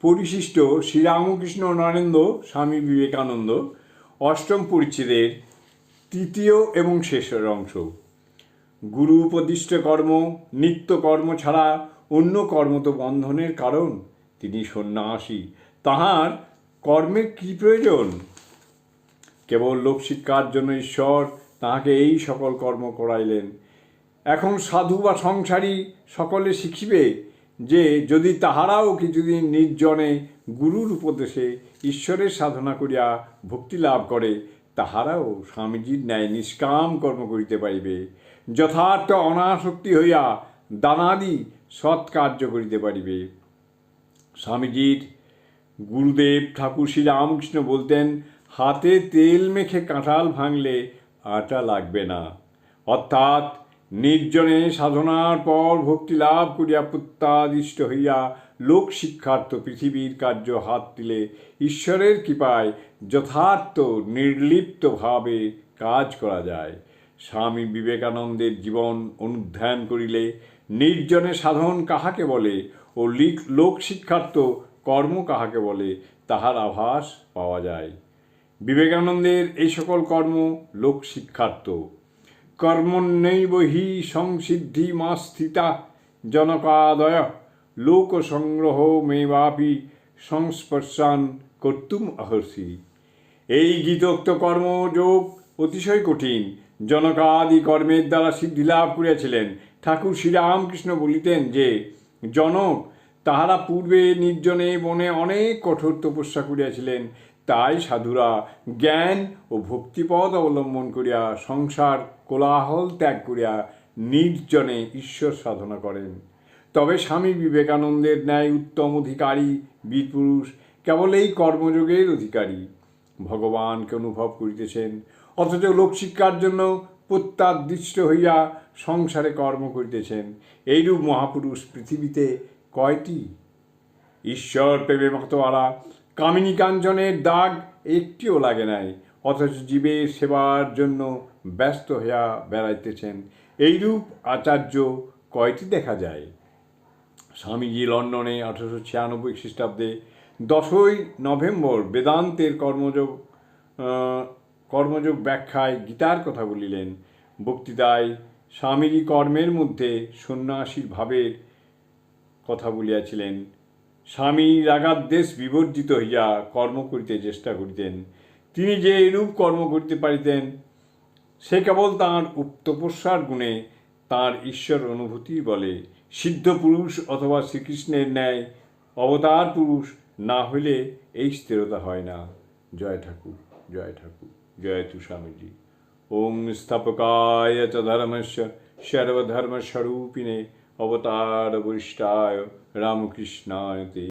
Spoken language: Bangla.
পরিশিষ্ট শ্রীরামকৃষ্ণ নরেন্দ্র স্বামী বিবেকানন্দ, অষ্টম পরিচ্ছেদের তৃতীয় এবং শেষের অংশ। গুরু উপদিষ্ট কর্ম, নিত্য কর্ম ছাড়া অন্য কর্ম তো বন্ধনের কারণ। তিনি সন্ন্যাসী, তাহার কর্মের কী প্রয়োজন? কেবল লোকশিক্ষার জন্য ঈশ্বর তাহাকে এই সকল কর্ম করাইলেন। এখন সাধু বা সংসারী সকলে শিখিবে যে যদি তাহারাও কিছুদিন নির্জনে গুরুর উপদেশে ঈশ্বরের সাধনা করিয়া ভক্তি লাভ করে, তাহারাও স্বামীজির ন্যায় নিষ্কাম কর্ম করিতে পারিবে। যথার্থ অনাসক্তি হইয়া দানাদি সৎ কার্য করিতে পারিবে। স্বামীজির গুরুদেব ঠাকুর শ্রী রামকৃষ্ণ বলতেন, হাতে তেল মেখে কাঁঠাল ভাঙলে আটা লাগবে না। অর্থাৎ নির্জনে সাধনার পর ভক্তি লাভ করিয়া প্রত্যাদিষ্ট হইয়া লোক শিক্ষার্থ পৃথিবীর কার্য হাত দিলে ঈশ্বরের কৃপায় যথার্থ নির্লিপ্তভাবে কাজ করা যায়। স্বামী বিবেকানন্দের জীবন অনুধ্যান করিলে নির্জনে সাধন কাহাকে বলে ও লিক শিক্ষার্থ কর্ম কাহাকে বলে তাহার আভাস পাওয়া যায়। বিবেকানন্দের এই সকল কর্ম লোক শিক্ষার্থ। কর্মণ্যৈব হি সংসিদ্ধি মা স্থিতা জনকাদয় লোক সংগ্রহ মেবাপি সংস্পর্শান কর্তুম অহর্ষি। এই গীতোক্ত কর্মযোগ অতিশয় কঠিন। জনকাদি কর্মের দ্বারা সিদ্ধি লাভ করিয়াছিলেন। ঠাকুর শ্রীরামকৃষ্ণ বলিতেন যে, জনক, তাহারা পূর্বে নির্জনে বনে অনেক কঠোর তপস্যা করিয়াছিলেন। তাই সাধুরা জ্ঞান ও ভক্তিপদ অবলম্বন করিয়া সংসার কোলাহল ত্যাগ করিয়া নির্জনে ঈশ্বর সাধনা করেন। তবে স্বামী বিবেকানন্দের ন্যায় উত্তম অধিকারী বীরপুরুষ কেবল এই কর্মযোগের অধিকারী। ভগবানকে অনুভব করিতেছেন, অথচ লোকশিক্ষার জন্য প্রত্যাদৃষ্ট হইয়া সংসারে কর্ম করিতেছেন। এইরূপ মহাপুরুষ পৃথিবীতে কয়টি? ঈশ্বর প্রেমে মতোয়ারা কামিনী কাঞ্চনের দাগ একটিও লাগে নাই, অথচ জীবের সেবার জন্য ব্যস্ত হইয়া বেড়াইতেছেন, এইরূপ আচার্য কয়টি দেখা যায়? স্বামীজি লন্ডনে আঠারোশো ছিয়ানব্বই খ্রিস্টাব্দে দশই নভেম্বর বেদান্তের কর্মযোগ কর্মযোগ ব্যাখ্যায় গীতার কথা বলিলেন। বক্তৃতায় স্বামীজি কর্মের মধ্যে সন্ন্যাসীর ভাবের কথা বলিয়াছিলেন। স্বামী রাগাদ্দেশ বিবর্জিত হইয়া কর্ম করিতে চেষ্টা করিতেন। তিনি যে এরূপ কর্ম করিতে পারিতেন সে কেবল তাঁর তপস্যার গুণে তাঁর ঈশ্বর অনুভূতি বলে। সিদ্ধ পুরুষ অথবা শ্রীকৃষ্ণের ন্যায় অবতার পুরুষ না হইলে এই স্থিরতা হয় না। জয় ঠাকুর জয় ঠাকুর, জয় তু স্বামীজি ওং স্থাপকায় চ ধর্মস্য সর্বধর্মস্বরূপিণে অবতার বরিষ্ঠায় রামকৃষ্ণায়